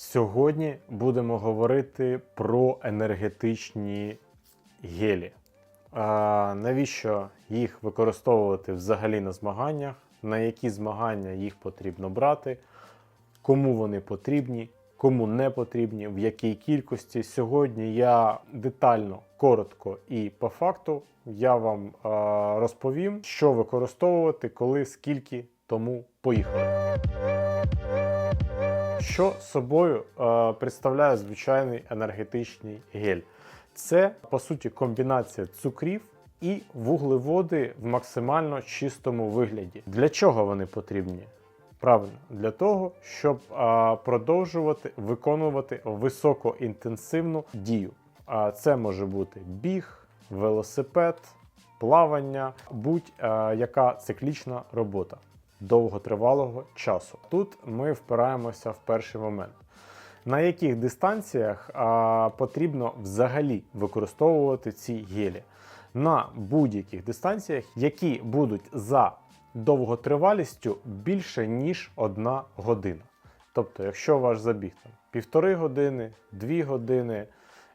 Сьогодні будемо говорити про енергетичні гелі. А, навіщо їх використовувати взагалі на змаганнях? На які змагання їх потрібно брати? Кому вони потрібні, кому не потрібні, в якій кількості. Сьогодні я детально, коротко і по факту я вам а, розповім, що використовувати, коли, скільки, тому поїхали. Що собою е, представляє звичайний енергетичний гель? Це по суті комбінація цукрів і вуглеводи в максимально чистому вигляді. Для чого вони потрібні? Правильно, для того, щоб е, продовжувати виконувати високоінтенсивну дію. А це може бути біг, велосипед, плавання, будь-яка циклічна робота довготривалого часу. Тут ми впираємося в перший момент. На яких дистанціях а, потрібно взагалі використовувати ці гелі? На будь-яких дистанціях, які будуть за довготривалістю більше, ніж одна година. Тобто, якщо ваш забіг там півтори години, дві години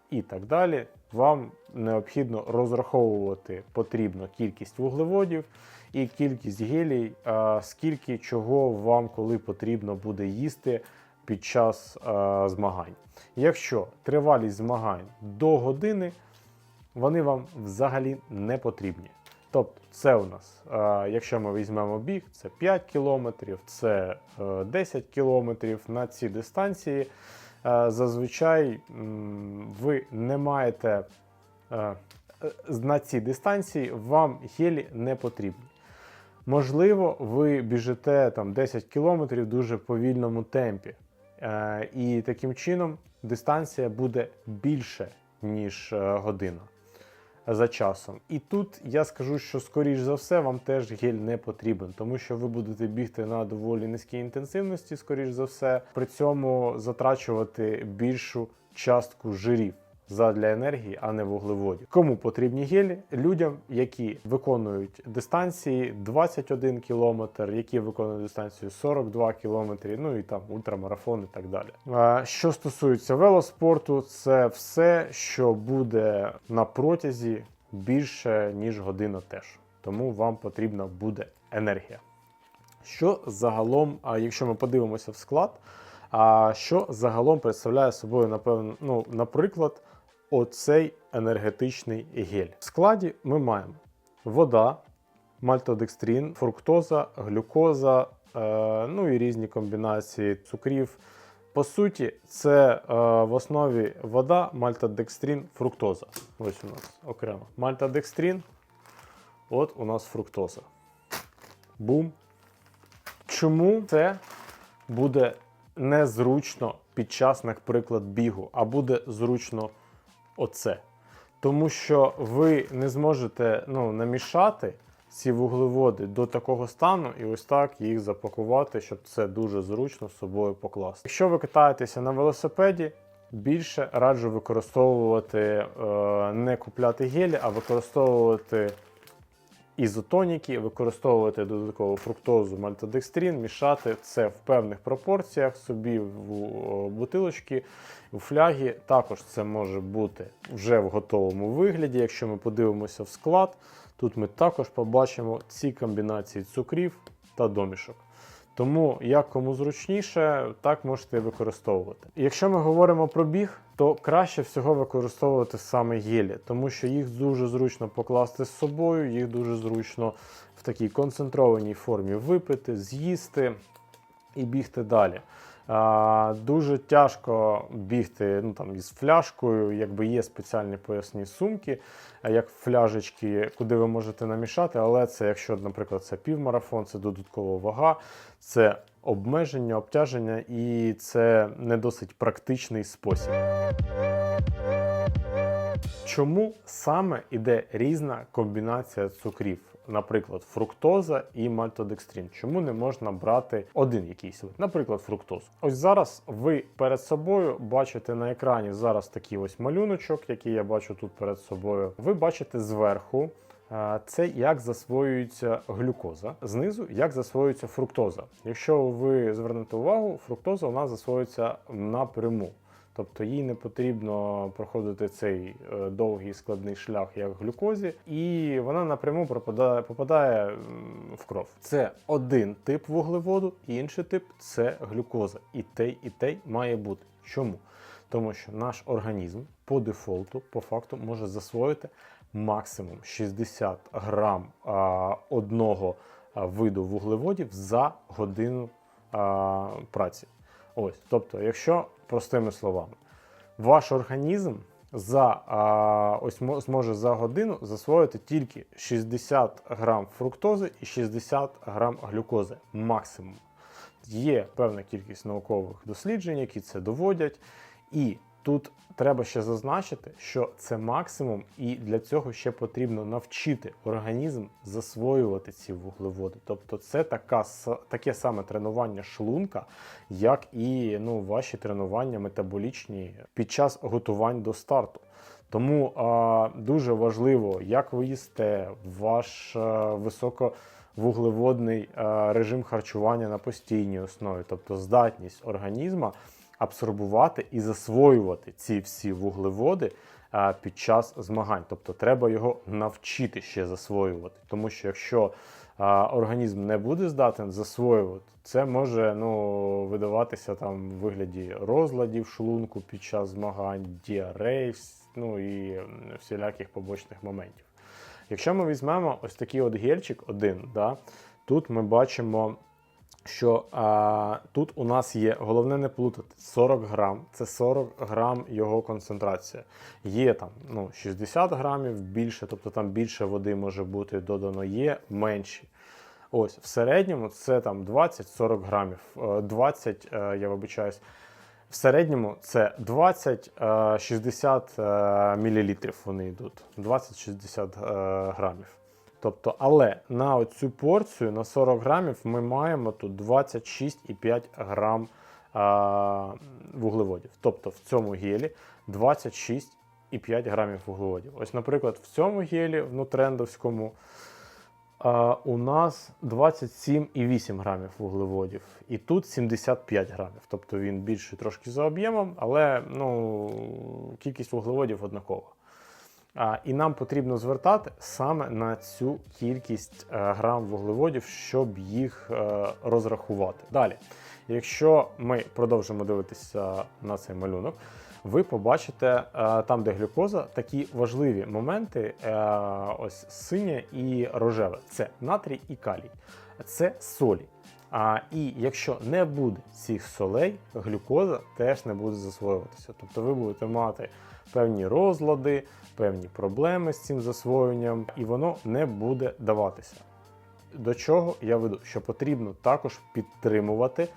і так далі, вам необхідно розраховувати потрібну кількість вуглеводів і кількість гелій, скільки чого вам коли потрібно буде їсти під час змагань. Якщо тривалість змагань до години, вони вам взагалі не потрібні. Тобто, це у нас, якщо ми візьмемо біг, це 5 кілометрів, це е, 10 кілометрів на ці дистанції. е, Зазвичай ви не маєте е, е, на цій дистанції, вам гелі не потрібні. Можливо, ви біжите там 10 кілометрів дуже повільному темпі, е, і таким чином дистанція буде більше, ніж е, година за часом. І тут я скажу, що скоріш за все вам теж гель не потрібен, тому що ви будете бігти на доволі низькій інтенсивності, скоріш за все, при цьому затрачувати більшу частку жирів. Задля енергії, а не вуглеводів. Кому потрібні гелі? Людям, які виконують дистанції 21 км, які виконують дистанцію 42 км, ну і там ультрамарафон і так далі. Що стосується велоспорту, це все, що буде на протязі більше ніж година теж. Тому вам потрібна буде енергія. Що загалом, а якщо ми подивимося в склад, а що загалом представляє собою, напевно, ну, наприклад, оцей енергетичний гель. В складі ми маємо вода, мальтодекстрин, фруктоза, глюкоза, е, ну і різні комбінації цукрів. По суті, це е, в основі вода, мальтодекстрин, фруктоза. Ось у нас окремо. Мальтодекстрин, от у нас фруктоза. Бум. Чому це буде незручно під час, наприклад, бігу, а буде зручно оце? Тому що ви не зможете ну, намішати ці вуглеводи до такого стану і ось так їх запакувати, щоб це дуже зручно з собою покласти. Якщо ви катаєтеся на велосипеді, більше раджу використовувати, е, не купляти гелі, а використовувати ізотоніки, використовувати додаткову фруктозу, мальтодекстрін, мішати це в певних пропорціях собі в бутилочки, у флягі. Також це може бути вже в готовому вигляді. Якщо ми подивимося в склад, тут ми також побачимо ці комбінації цукрів та домішок. Тому як кому зручніше, так можете використовувати. Якщо ми говоримо про біг, то краще всього використовувати саме гелі, тому що їх дуже зручно покласти з собою, їх дуже зручно в такій концентрованій формі випити, з'їсти і бігти далі. Дуже тяжко бігти ну, там, із фляжкою, якби є спеціальні поясні сумки, як фляжечки, куди ви можете намішати, але це, якщо, наприклад, це півмарафон, це додаткова вага, це обмеження, обтяження і це не досить практичний спосіб. Чому саме іде різна комбінація цукрів? Наприклад, фруктоза і мальтодекстрин. Чому не можна брати один якийсь? Наприклад, фруктозу. Ось зараз ви перед собою бачите на екрані зараз такий ось малюночок, який я бачу тут перед собою. Ви бачите зверху Е, Це як засвоюється глюкоза, знизу як засвоюється фруктоза. Якщо ви звернете увагу, фруктоза у нас засвоюється напряму. Тобто їй не потрібно проходити цей е, довгий складний шлях, як глюкозі, і вона напряму пропадає, попадає в кров. Це один тип вуглеводу, інший тип це глюкоза. І той, і той має бути. Чому? Тому що наш організм по дефолту, по факту, може засвоїти максимум 60 грам а, одного виду вуглеводів за годину а, праці. Ось, тобто, якщо простими словами, ваш організм за а, ось зможе за годину засвоїти тільки 60 грам фруктози і 60 грам глюкози максимум. Є певна кількість наукових досліджень, які це доводять. І тут треба ще зазначити, що це максимум, і для цього ще потрібно навчити організм засвоювати ці вуглеводи. Тобто, це така, таке саме тренування шлунка, як і ну, ваші тренування метаболічні під час готувань до старту. Тому а, дуже важливо, як ви їсте, ваш а, високовуглеводний а, режим харчування на постійній основі, тобто здатність організму абсорбувати і засвоювати ці всі вуглеводи під час змагань. Тобто треба його навчити ще засвоювати. Тому що якщо організм не буде здатен засвоювати, це може ну, видаватися там в вигляді розладів шлунку під час змагань, діарей, ну і всіляких побочних моментів. Якщо ми візьмемо ось такий от гельчик один, да, тут ми бачимо, що а, тут у нас є, головне не плутати, 40 грам, це 40 грам його концентрація. Є там ну, 60 грамів більше, тобто там більше води може бути додано, є менші. Ось в середньому це там 20-40 грамів. Е, 20, е, я вибачаюсь, в середньому це 20-60 мл вони йдуть. 20-60 е, грамів. Тобто, але на оцю порцію на 40 грамів ми маємо тут 26,5 грам а, вуглеводів. Тобто в цьому гелі 26,5 грамів вуглеводів. Ось, наприклад, в цьому гелі внутрендовському а, у нас 27,8 грамів вуглеводів. І тут 75 грамів. Тобто він більший трошки за об'ємом, але ну, кількість вуглеводів однакова. І нам потрібно звертати саме на цю кількість е, грам вуглеводів, щоб їх е, розрахувати. Далі, якщо ми продовжимо дивитися на цей малюнок, ви побачите е, там, де глюкоза, такі важливі моменти: ось синє і рожеве це натрій і калій, це солі. А, і якщо не буде цих солей, глюкоза теж не буде засвоюватися. Тобто ви будете мати певні розлади, певні проблеми з цим засвоєнням, і воно не буде даватися. До чого я веду? Що потрібно також підтримувати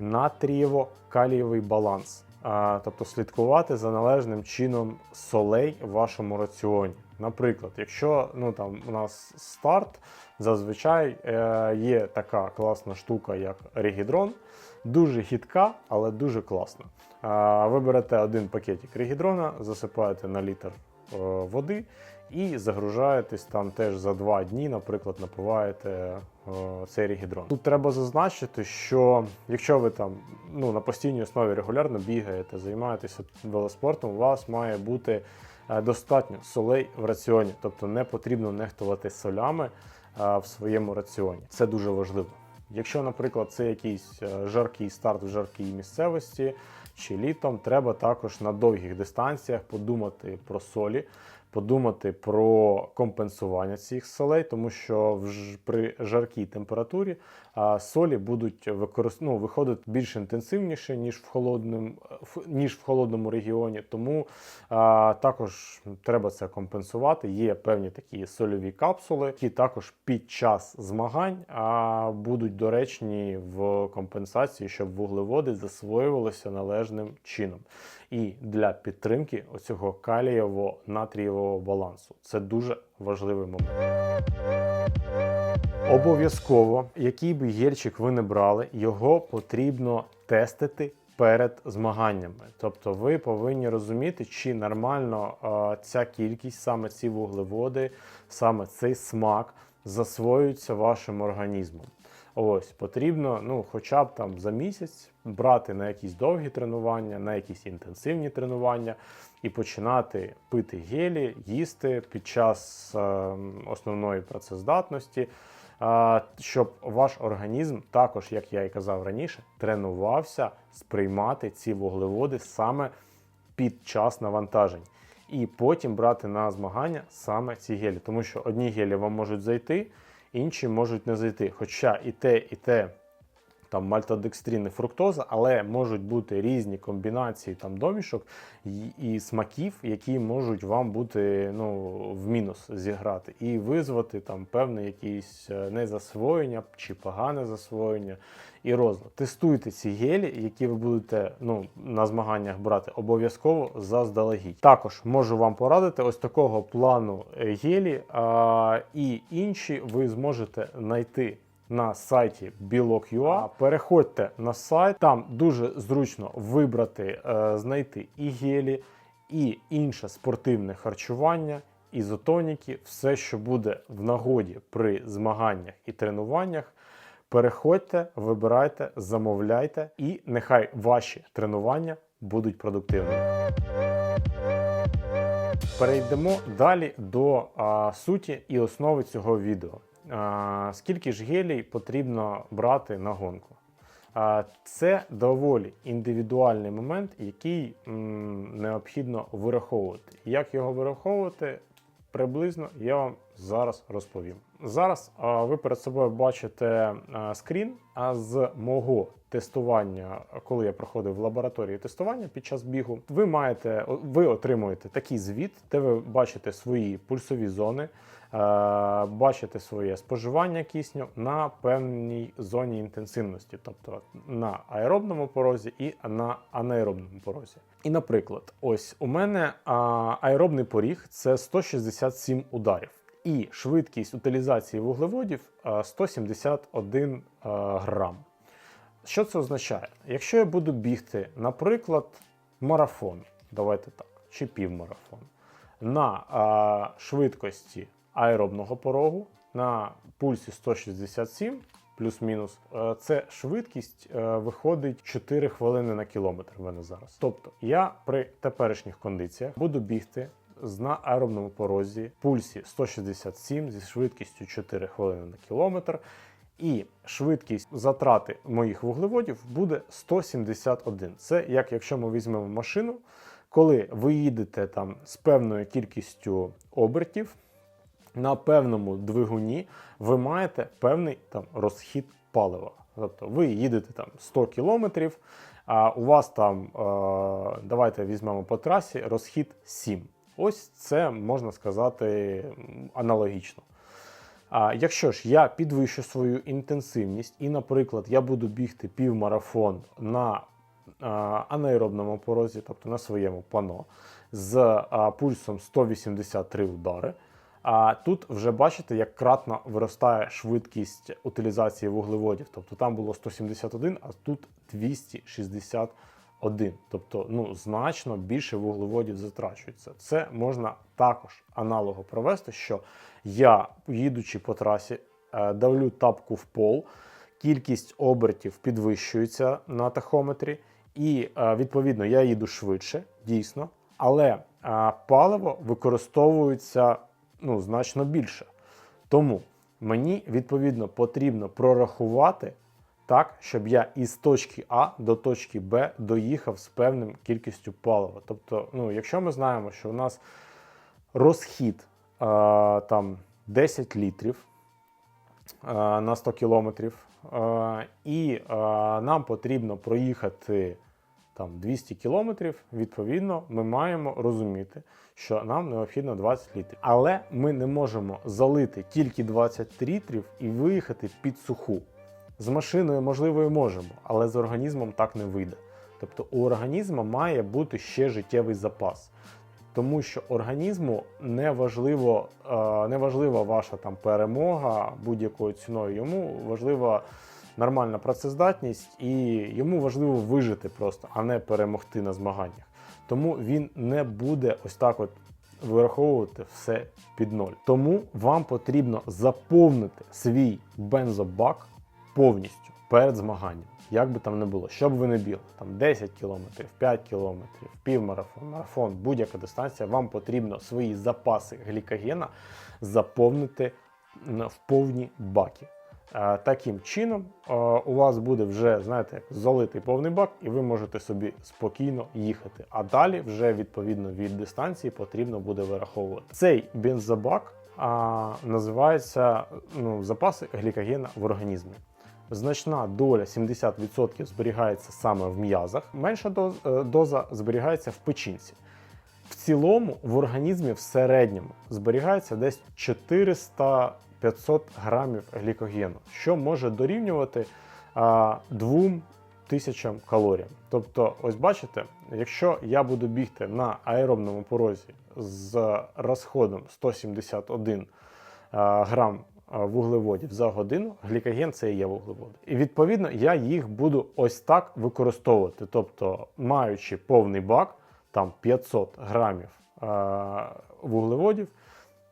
натрієво-калієвий баланс, а, тобто слідкувати за належним чином солей в вашому раціоні. Наприклад, якщо ну, там, у нас старт, зазвичай е, є така класна штука, як регідрон, дуже хітка, але дуже класна. Ви берете один пакетик регідрона, засипаєте на літр е, води і загружаєтесь там теж за два дні, наприклад, напиваєте е, цей регідрон. Тут треба зазначити, що якщо ви там ну, на постійній основі регулярно бігаєте, займаєтеся велоспортом, у вас має бути е, достатньо солей в раціоні, тобто не потрібно нехтувати солями в своєму раціоні. Це дуже важливо. Якщо, наприклад, це якийсь жаркий старт в жаркій місцевості чи літом, треба також на довгих дистанціях подумати про солі, подумати про компенсування цих солей, тому що в при жаркій температурі солі будуть використ... ну, виходити більш інтенсивніше, ніж в, холодному, ніж в холодному регіоні. Тому а, також треба це компенсувати. Є певні такі сольові капсули, які також під час змагань а, будуть доречні в компенсації, щоб вуглеводи засвоювалися належним чином. І для підтримки оцього калієво-натрієвого балансу. Це дуже важливий момент. Обов'язково, який би гельчик ви не брали, його потрібно тестити перед змаганнями. Тобто ви повинні розуміти, чи нормально е, ця кількість, саме ці вуглеводи, саме цей смак засвоюється вашим організмом. Ось потрібно, ну, хоча б там за місяць брати на якісь довгі тренування, на якісь інтенсивні тренування і починати пити гелі, їсти під час е, основної працездатності, е, щоб ваш організм, також, як я і казав раніше, тренувався сприймати ці вуглеводи саме під час навантажень. І потім брати на змагання саме ці гелі, тому що одні гелі вам можуть зайти, інші можуть не зайти. Хоча і те, і те там мальтодекстрин і фруктоза, але можуть бути різні комбінації там домішок і, і смаків, які можуть вам бути ну, в мінус зіграти, і визвати там певне якісь е, незасвоєння чи погане засвоєння і розлад. Тестуйте ці гелі, які ви будете ну, на змаганнях брати обов'язково заздалегідь. Також можу вам порадити ось такого плану е, гелі, а, і інші ви зможете знайти на сайті білок.ua. Переходьте на сайт, там дуже зручно вибрати, е, знайти і гелі, і інше спортивне харчування, ізотоніки, все, що буде в нагоді при змаганнях і тренуваннях. Переходьте, вибирайте, замовляйте, і нехай ваші тренування будуть продуктивними. Перейдемо далі до а, суті і основи цього відео. Скільки ж гелій потрібно брати на гонку? Це доволі індивідуальний момент, який необхідно вираховувати. Як його вираховувати, приблизно я вам зараз розповім. Зараз ви перед собою бачите скрін а з мого тестування, коли я проходив в лабораторії тестування під час бігу. Ви маєте ви отримуєте такий звіт, де ви бачите свої пульсові зони, е, бачите своє споживання кисню на певній зоні інтенсивності, тобто на аеробному порозі і на анаеробному порозі. І, наприклад, ось у мене аеробний поріг це 167 ударів. І швидкість утилізації вуглеводів 171 грам. Що це означає? Якщо я буду бігти, наприклад, марафон, давайте так, чи півмарафон, на швидкості аеробного порогу, на пульсі 167 плюс-мінус, е, це швидкість е, виходить 4 хвилини на кілометр в мене зараз. Тобто я при теперішніх кондиціях буду бігти на аеробному порозі пульсі 167 зі швидкістю 4 хвилини на кілометр. І швидкість затрати моїх вуглеводів буде 171. Це як якщо ми візьмемо машину, коли ви їдете там з певною кількістю обертів на певному двигуні, ви маєте певний там розхід палива. Тобто ви їдете там 100 кілометрів, а у вас там, е, давайте візьмемо по трасі, розхід 7. Ось це можна сказати аналогічно. А якщо ж я підвищу свою інтенсивність, і, наприклад, я буду бігти півмарафон на а, анаеробному порозі, тобто на своєму пано, з а, пульсом 183 удари. А тут вже бачите, як кратно виростає швидкість утилізації вуглеводів. Тобто там було 171, а тут 261. Тобто ну, значно більше вуглеводів затрачується. Це можна також аналого провести, що я, їдучи по трасі, е, давлю тапку в пол, кількість обертів підвищується на тахометрі, і е, відповідно я їду швидше, дійсно, але е, паливо використовується ну, значно більше. Тому мені відповідно потрібно прорахувати так, щоб я із точки А до точки Б доїхав з певним кількістю палива. Тобто, ну, якщо ми знаємо, що у нас розхід а, там 10 літрів а, на 100 кілометрів, а, і а, нам потрібно проїхати там 200 кілометрів, відповідно, ми маємо розуміти, що нам необхідно 20 літрів. Але ми не можемо залити тільки 20 літрів і виїхати під суху. З машиною, можливо, і можемо, але з організмом так не вийде. Тобто у організму має бути ще життєвий запас. Тому що організму не важливо, не важлива ваша там перемога будь-якою ціною. Йому важлива нормальна працездатність, і йому важливо вижити просто, а не перемогти на змаганнях. Тому він не буде ось так от вираховувати все під ноль. Тому вам потрібно заповнити свій бензобак повністю перед змаганням. Як би там не було, що б ви не бігли, там 10 кілометрів, 5 кілометрів, півмарафон, марафон, будь-яка дистанція, вам потрібно свої запаси глікогена заповнити в повні баки. Е, Таким чином, е, у вас буде вже, знаєте, залитий повний бак, і ви можете собі спокійно їхати. А далі, вже відповідно від дистанції, потрібно буде вираховувати. Цей бензобак а, називається ну, запаси глікогена в організмі. Значна доля 70% зберігається саме в м'язах, менша е, доза зберігається в печінці. В цілому в організмі в середньому зберігається десь 400-500 грамів глікогену, що може дорівнювати а, 2 тисячам калоріям. Тобто, ось бачите, якщо я буду бігти на аеробному порозі з розходом 171 а, грам вуглеводів за годину, глікоген це і є вуглеводи. І відповідно я їх буду ось так використовувати. Тобто, маючи повний бак, там 500 грамів а, вуглеводів,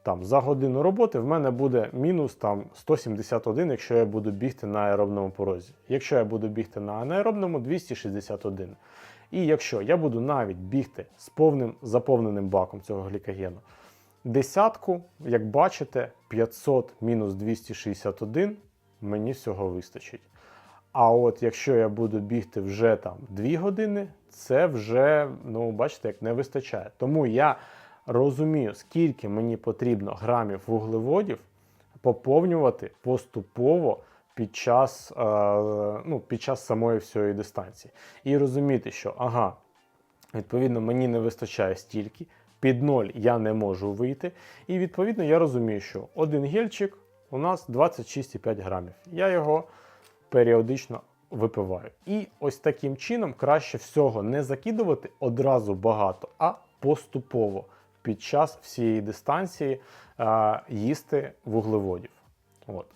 там за годину роботи в мене буде мінус там 171, якщо я буду бігти на аеробному порозі. Якщо я буду бігти на анаеробному 261. І якщо я буду навіть бігти з повним заповненим баком цього глікогену, десятку, як бачите, 500 мінус 261 мені всього вистачить. А от якщо я буду бігти вже там 2 години, це вже, ну, бачите, як не вистачає. Тому я розумію, скільки мені потрібно грамів вуглеводів поповнювати поступово під час, е, ну, під час самої всієї дистанції. І розуміти, що ага, відповідно, мені не вистачає стільки, під ноль я не можу вийти. І відповідно я розумію, що один гельчик у нас 26,5 грамів. Я його періодично випиваю. І ось таким чином краще всього не закидувати одразу багато, а поступово під час всієї дистанції а, їсти вуглеводів. От.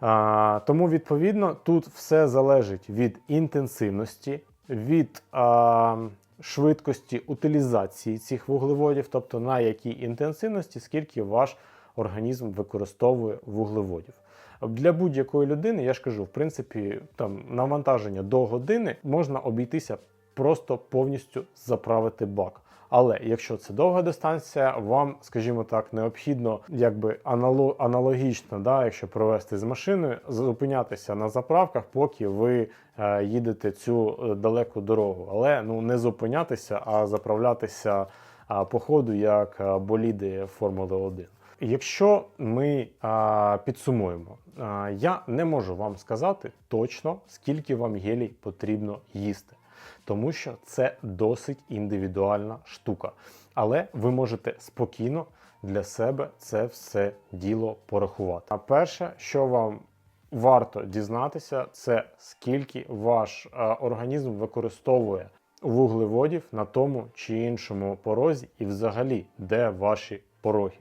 А, тому, відповідно, тут все залежить від інтенсивності, від а, швидкості утилізації цих вуглеводів, тобто на якій інтенсивності, скільки ваш організм використовує вуглеводів. Для будь-якої людини, я ж кажу, в принципі, там навантаження до години можна обійтися просто повністю заправити бак. Але якщо це довга дистанція, вам, скажімо так, необхідно якби анало- аналогічно, да, якщо провести з машиною, зупинятися на заправках, поки ви е, їдете цю е, далеку дорогу. Але ну не зупинятися, а заправлятися а, по ходу як а, боліди Формули 1. Якщо ми а, підсумуємо, а, я не можу вам сказати точно, скільки вам гелій потрібно їсти, тому що це досить індивідуальна штука. Але ви можете спокійно для себе це все діло порахувати. А перше, що вам варто дізнатися, це скільки ваш е, організм використовує вуглеводів на тому чи іншому порозі, і взагалі де ваші пороги.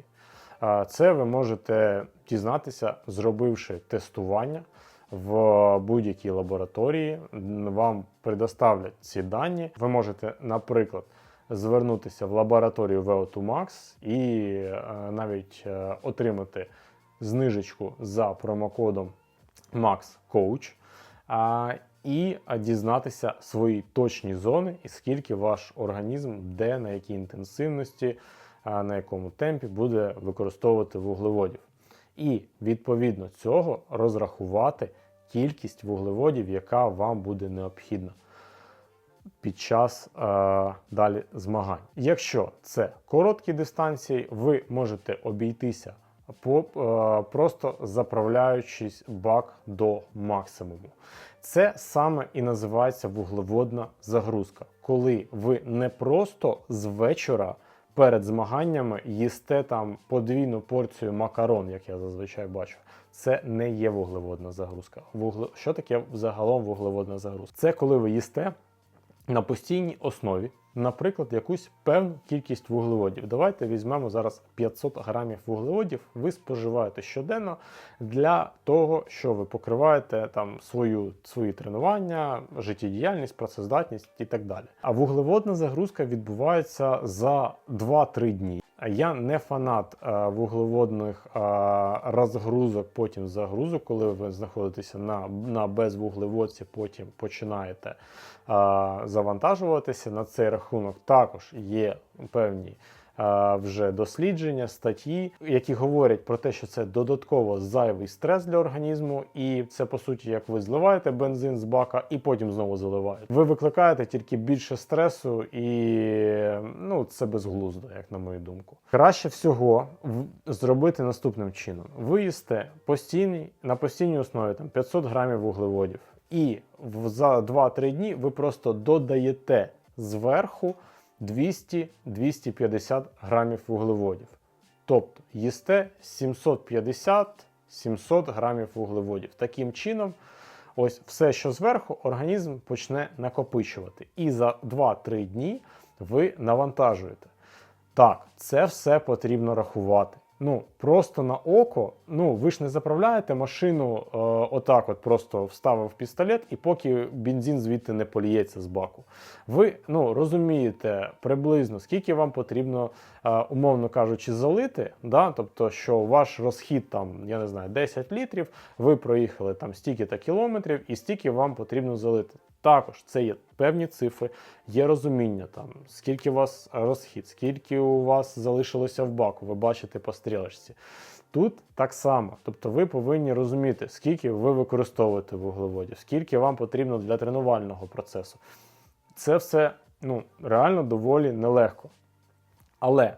Це ви можете дізнатися, зробивши тестування в будь-якій лабораторії. Вам предоставлять ці дані. Ви можете, наприклад, звернутися в лабораторію VO2 Max і е, навіть е, отримати знижечку за промокодом MaxCoach і дізнатися свої точні зони і скільки ваш організм, де, на якій інтенсивності, на якому темпі буде використовувати вуглеводів. І відповідно цього розрахувати кількість вуглеводів, яка вам буде необхідна під час е, далі змагань. Якщо це короткі дистанції, ви можете обійтися по, е, просто заправляючись бак до максимуму. Це саме і називається вуглеводна загрузка, коли ви не просто з вечора перед змаганнями їсте там подвійну порцію макарон, як я зазвичай бачу. Це не є вуглеводна загрузка. Вугле... Що таке взагалом вуглеводна загрузка? Це коли ви їсте на постійній основі, наприклад, якусь певну кількість вуглеводів. Давайте візьмемо зараз 500 грамів вуглеводів. Ви споживаєте щоденно для того, що ви покриваєте там свою, свої тренування, життєдіяльність, працездатність і так далі. А вуглеводна загрузка відбувається за 2-3 дні. Я не фанат е, вуглеводних е, розгрузок, потім загрузок, коли ви знаходитеся на, на безвуглеводці, потім починаєте е, завантажуватися на цей рахунок. Також є певні вже дослідження, статті, які говорять про те, що це додатково зайвий стрес для організму, і це по суті, як ви зливаєте бензин з бака і потім знову заливаєте. Ви викликаєте тільки більше стресу, і ну це безглуздо, як на мою думку. Краще всього зробити наступним чином: ви постійний на постійній основі там 500 грамів вуглеводів, і в- за 2-3 дні ви просто додаєте зверху 200-250 грамів вуглеводів. Тобто їсте 750-700 грамів вуглеводів. Таким чином, ось все, що зверху, організм почне накопичувати. І за 2-3 дні ви навантажуєте. Так, це все потрібно рахувати. Ну, просто на око, ну ви ж не заправляєте машину е, отак, от просто вставив пістолет, і поки бензин звідти не поліється з баку. Ви ну, розумієте приблизно, скільки вам потрібно, е, умовно кажучи, залити. Да? Тобто, що ваш розхід там, я не знаю, 10 літрів, ви проїхали там стільки-то кілометрів, і стільки вам потрібно залити. Також це є певні цифри, є розуміння там, скільки у вас розхід, скільки у вас залишилося в баку, ви бачите по стрілочці. Тут так само, тобто ви повинні розуміти, скільки ви використовуєте вуглеводів, скільки вам потрібно для тренувального процесу. Це все ну, реально доволі нелегко. Але е,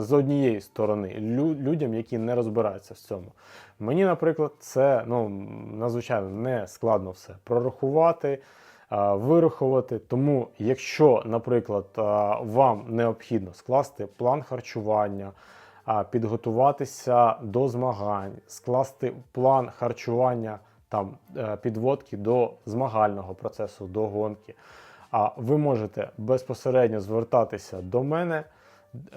з однієї сторони, лю- людям, які не розбираються в цьому, мені, наприклад, це ну, надзвичайно не складно все прорахувати, вирахувати. Тому, якщо, наприклад, е, вам необхідно скласти план харчування, підготуватися до змагань, скласти план харчування там е, підводки до змагального процесу, до гонки. А ви можете безпосередньо звертатися до мене.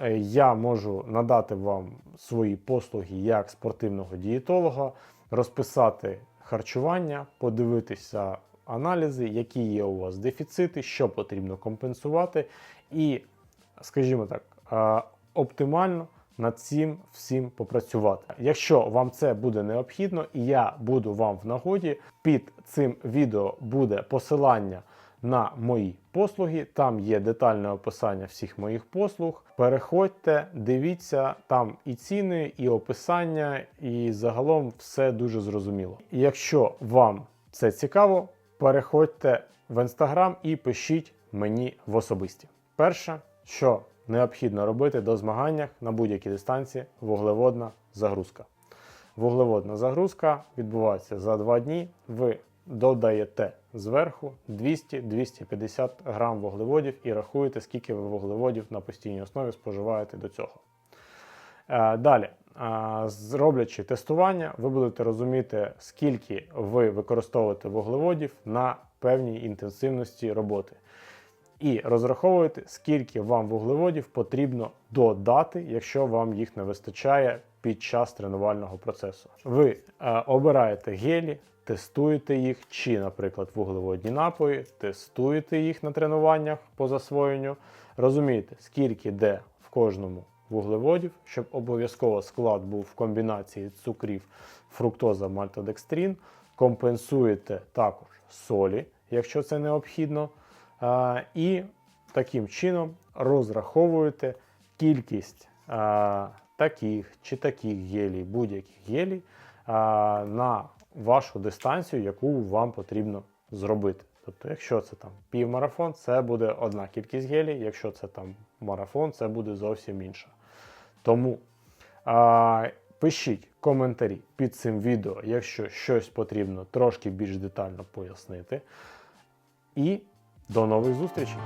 Е, Я можу надати вам свої послуги як спортивного дієтолога, розписати харчування, подивитися аналізи, які є у вас дефіцити, що потрібно компенсувати, і, скажімо так, оптимально над цим всім попрацювати. Якщо вам це буде необхідно, і я буду вам в нагоді, під цим відео буде посилання на мої послуги. Там є детальне описання всіх моїх послуг. Переходьте, дивіться, там і ціни, і описання, і загалом все дуже зрозуміло. Якщо вам це цікаво, переходьте в інстаграм і пишіть мені в особисті. Перше, що необхідно робити до змаганнях на будь-якій дистанції вуглеводна загрузка. Вуглеводна загрузка відбувається за 2 дні. Ви додаєте зверху 200-250 грам вуглеводів і рахуєте, скільки ви вуглеводів на постійній основі споживаєте до цього. Е, Далі, зроблячи тестування, ви будете розуміти, скільки ви використовуєте вуглеводів на певній інтенсивності роботи. І розраховуєте, скільки вам вуглеводів потрібно додати, якщо вам їх не вистачає під час тренувального процесу. Ви е, обираєте гелі, тестуєте їх, чи, наприклад, вуглеводні напої, тестуєте їх на тренуваннях по засвоєнню, розумієте, скільки де в кожному вуглеводів, щоб обов'язково склад був в комбінації цукрів, фруктоза, мальтодекстрин, компенсуєте також солі, якщо це необхідно. І таким чином розраховуєте кількість таких чи таких гелій, будь-яких гелій на вашу дистанцію, яку вам потрібно зробити. Тобто, якщо це там півмарафон, це буде одна кількість гелій, якщо це там марафон, це буде зовсім інше. Тому а, пишіть коментарі під цим відео, якщо щось потрібно трошки більш детально пояснити. І до нових зустрічей!